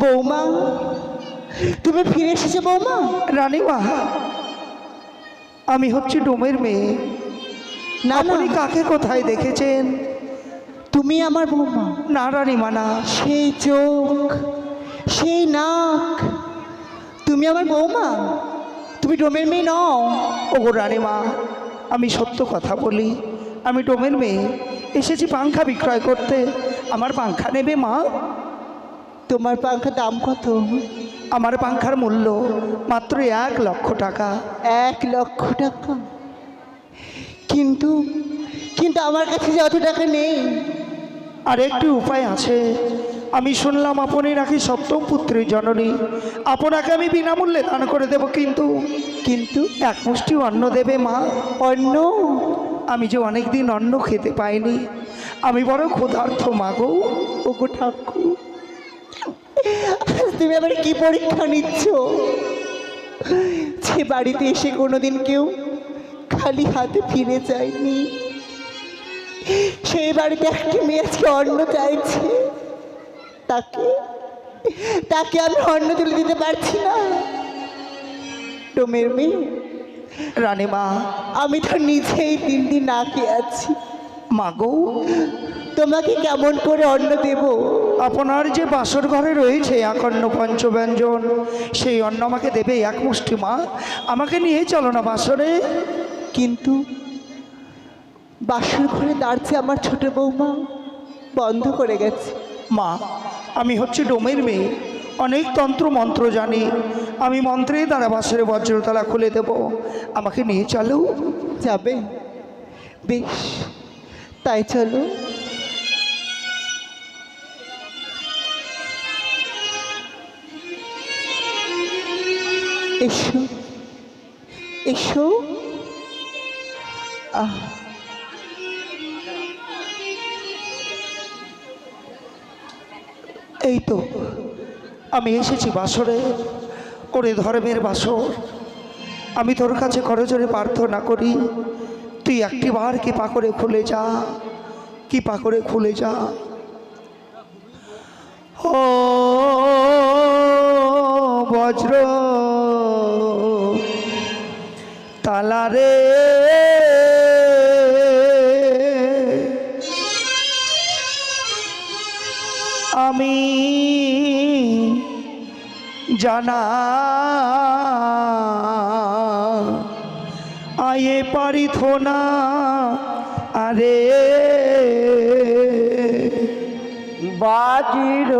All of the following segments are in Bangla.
বৌমা তুমি ফিরে এসেছ বৌমা? রানীমা আমি হচ্ছি ডোমের মেয়ে। না না। আপনি কাকে কোথায় দেখেছেন? তুমি আমার বৌমা। না রানীমা না। সেই চোখ সেই নাক। তুমি আমার বৌমা? তুমি ডোমের মেয়ে নও। ওগো রানীমা আমি সত্য কথা বলি। আমি ডোমের মেয়ে। এসেছি পাংখা বিক্রয় করতে। আমার পাংখা নেবে মা? তোমার পাঙ্খার দাম কত? আমার পাংখার মূল্য মাত্র এক লক্ষ টাকা। এক লক্ষ টাকা? কিন্তু কিন্তু আমার কাছে যে অত টাকা নেই। আর একটি উপায় আছে। আমি শুনলাম আপনি নাকি সপ্তম পুত্রের জননী। আপনাকে আমি বিনামূল্যে দান করে দেব কিন্তু কিন্তু এক মুষ্টি অন্ন দেবে মা। অন্য আমি যে অনেক দিন অন্ন খেতে পাইনি। আমি বড় ক্ষুধার্থ মাগো ওগো ঠাকুর। তুমি আবার কি পরীক্ষা নিচ্ছ? যে বাড়িতে এসে কোনোদিন কেউ খালি হাতে ফিরে যায়নি। সেই বাড়িতে একটি মেয়ে অন্ন চাইছে। তাকে তাকে আমি অন্ন তুলে দিতে পারছি না। ডোমের মেয়ে রানীমা আমি তো নিজেই তিন দিন না খেয়ে আছি। মাগো তোমাকে কেমন করে অন্ন দেবো? আপনার যে বাসর ঘরে রয়েছে একন্ন পঞ্চব্যঞ্জন সেই অন্ন আমাকে দেবে এক মুষ্টি মা। আমাকে নিয়ে চলো না বাসরে। কিন্তু বাসর ঘরে দাঁড়ছে আমার ছোট বৌমা। বন্ধ করে গেছে। মা আমি হচ্ছে ডোমের মেয়ে। অনেক তন্ত্র মন্ত্র জানি। আমি মন্ত্রের দ্বারা বাসরে বজ্রতলা খুলে দেব। আমাকে নিয়ে চলো। যাবে। বেশ তাই চলো। এসো এসো। আহ। এই তো, আমি এসেছি বাসরে করে ধর্মের বাসর। আমি তোর কাছে করজোরে প্রার্থনা করি, তুই একটি বার কৃপা করে খুলে যা, কৃপা করে খুলে যা। ও বজ্র জানা। আয়ে পারিথ না আরে। বাজির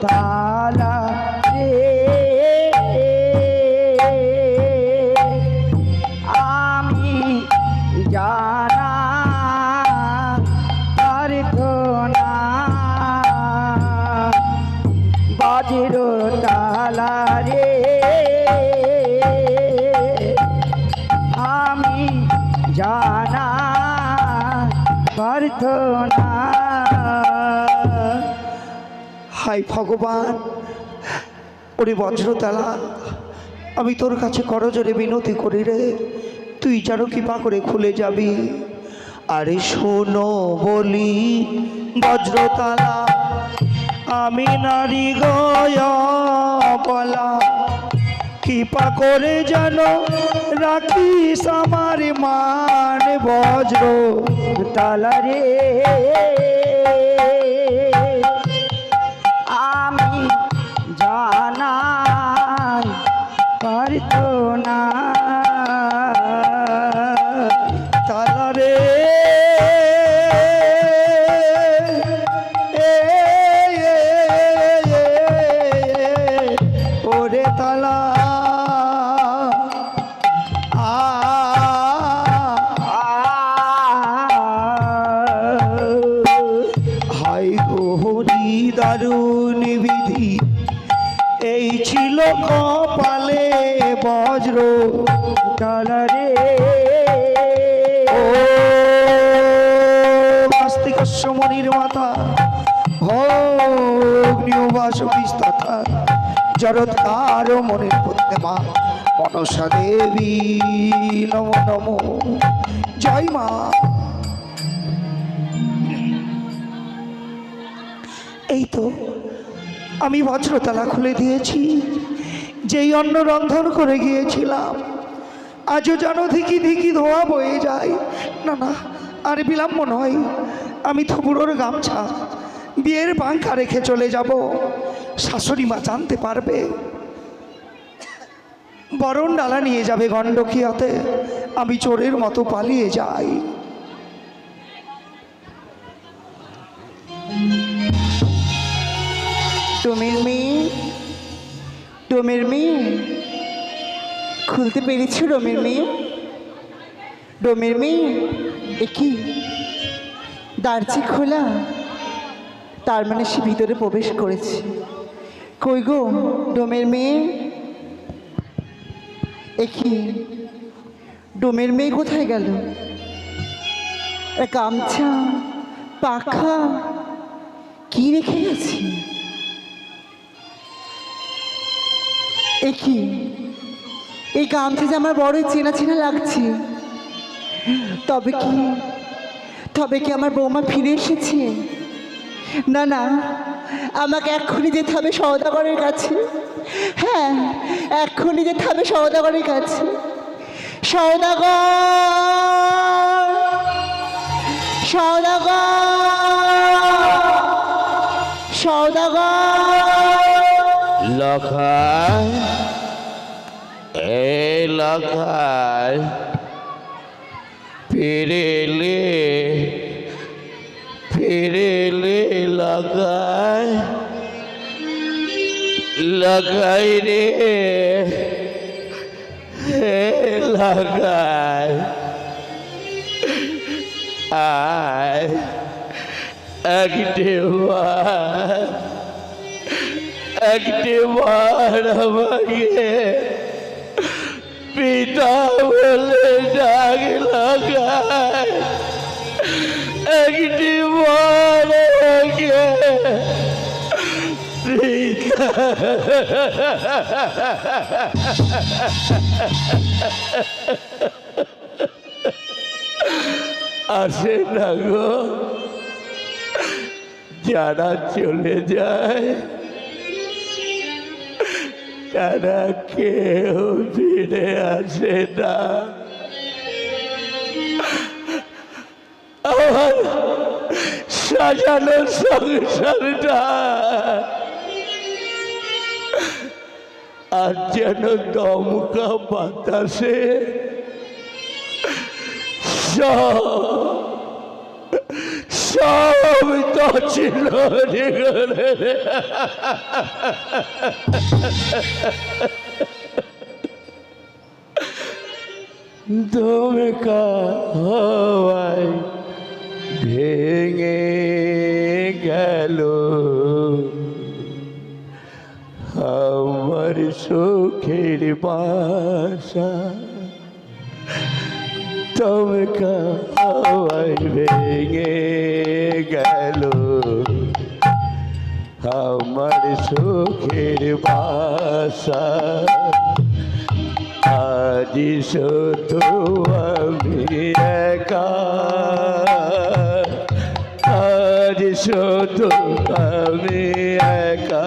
তালা হাই ভগবান, ওরে বজ্রতালা আমি তোর কাছে করজোরে বিনতি করি রে। তুই যেন কৃপা করে খুলে যাবি। আরে শোনো বলি বজ্রতালা আমি নারী গলা, কৃপা করে যেন রাখিস আমার মান বজ্র তালা রে। আমি জানা পারতো না। ছিল কপালে বজ্র তালারে ও নাস্তিকস্য মনির মাতা অগ্নিবাসবিস্তথা জরৎকার মনির প্রত্যেমা মনসা দেবী, নম নম। জয় মা। এই তো আমি বজ্রতলা খুলে দিয়েছি, যেই অন্ন রন্ধন করে গিয়েছিলাম। আজও যেন ধিকি ধিকি ধোয়া বয়ে যায়। না না, আর বিলম্ব নয়, আমি থুবুরোর গামছা বিয়ের বাঙ্কা রেখে চলে যাব। শাশুড়ি মা জানতে পারবে। বরণ ডালা নিয়ে যাবে গণ্ডকিয়াতে, আমি চোরের মতো পালিয়ে যাই। ডোমের মেয়ে? ডোমের মেয়ে? খুলতে পেরেছ ডোমের মেয়ে? ডোমের মেয়ে? এ কি? দারচি খোলা? তার মানে সে ভিতরে প্রবেশ করেছে। কই গো ডোমের মেয়ে? এ কি? ডোমের মেয়ে কোথায় গেল? গামছা? পাখা? কি রেখে গেছে? এ কি? এই গামছা যে আমার বড়ই চেনা চেনা লাগছে। তবে কি তবে কি আমার বৌমা ফিরে এসেছে? না না, আমাকে এক্ষুনি যেতে হবে সওদাগরের কাছে। হ্যাঁ এক্ষুনি যেতে হবে সওদাগরের কাছে। সওদাগর! সওদাগর! লখায় এ লখায় ফিরেলে ফিরেলে লখায় লখাই রে হে লখায় আয় একটে বার একটি বার আমাকে পিতা বলে ডাক লাগায় একটি বার আমাকে পিতা আসে না গো যারা চলে যায় তারা কেউ ফিরে আসে না। আমার সাজানো সংসারটা আর যেন দমকা বাতাসে সব সব তো ছিল রে হওয়ায় ভেঙে গেল। আমার সুখের বাসা দমকা হওয়ায় ভেঙে গেল। আমার সুখের বাসা, আজ শুধু আমি একা। আজ শুধু আমি একা।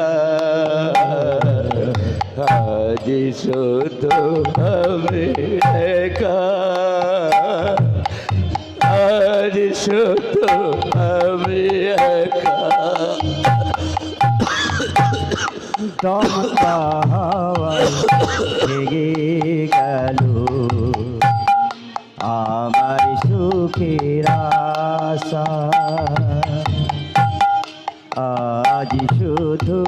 আজ শুধু আমি একা। আজ শুধু দমকা হাওয়ায় ভেঙে গেল আমার সুখের আশা আজ শুধু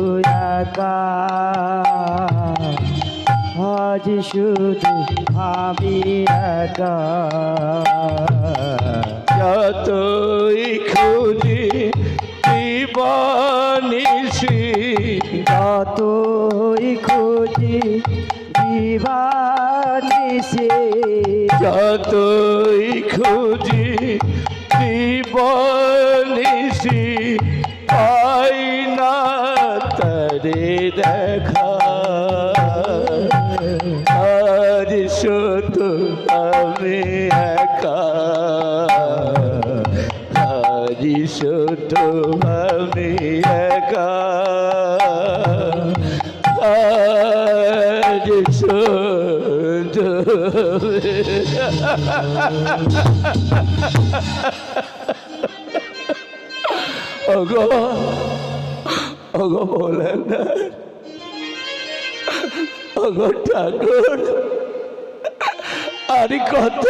আজ শুধু আমি একা যতই খুঁজি দিবানিসি যতই খুঁজি দিবানিসে যতই খুঁজি দিবানিসি পাই না তারে দেখা। আর শুধু আমি একা। আজ শুধু আমি একা ওগো ওগো বলেন ওগো ঠাকুর আর কত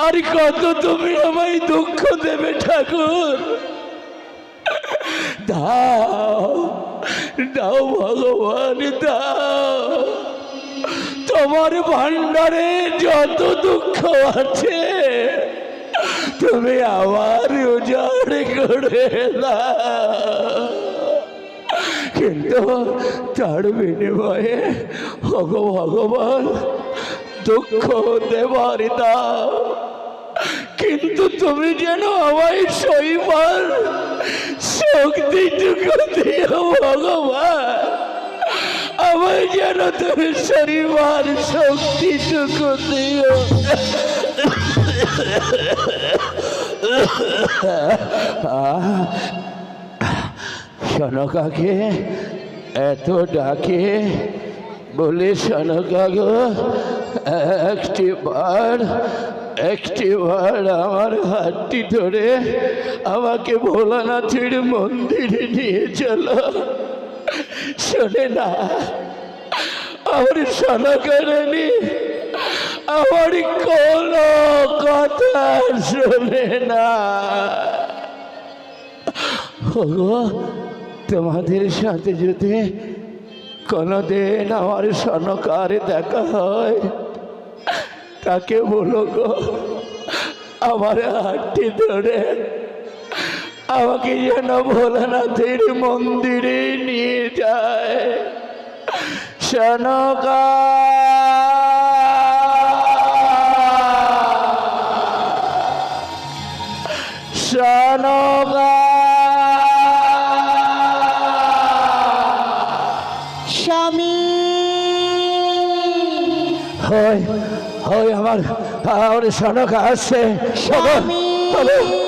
আর কত তুমি আমায় দুঃখ দেবে ঠাকুর দাও দাও ভগবান দাও তোমার ভান্ডারে যত দুঃখ আছে, তুমি আমার উজাড় করে দাও। কিন্তু তার বিনিময়ে ভগ ভগবান, দুঃখ দেবার দাও। কিন্তু তুমি যেন আমায় সইবার শক্তিটুকু দিও ভগবান। আমায় যেন তুমি সইবার শক্তিটুকু দিও। সনকাকে এত ডাকে, বলে সনকা গো একটি বার একটি বার আমার হাতটি ধরে আমাকে ভোলানাথের মন্দিরে নিয়ে চলো। শোনে না। আমার সনকারানি আমার কোনো কথা শোনে না। তোমাদের সাথে যদি কোনোদিন আমার সনকার দেখা হয়, তাকে বলো গো, আমার হাতটি ধরে আমাকে যেন ভোলানাথের মন্দিরে নিয়ে যায়। সনকা সনকা স্বামী। হয় হয় আমার আমার সনকা আসছে। স্বামী।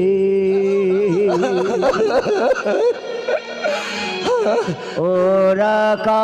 ওরা কা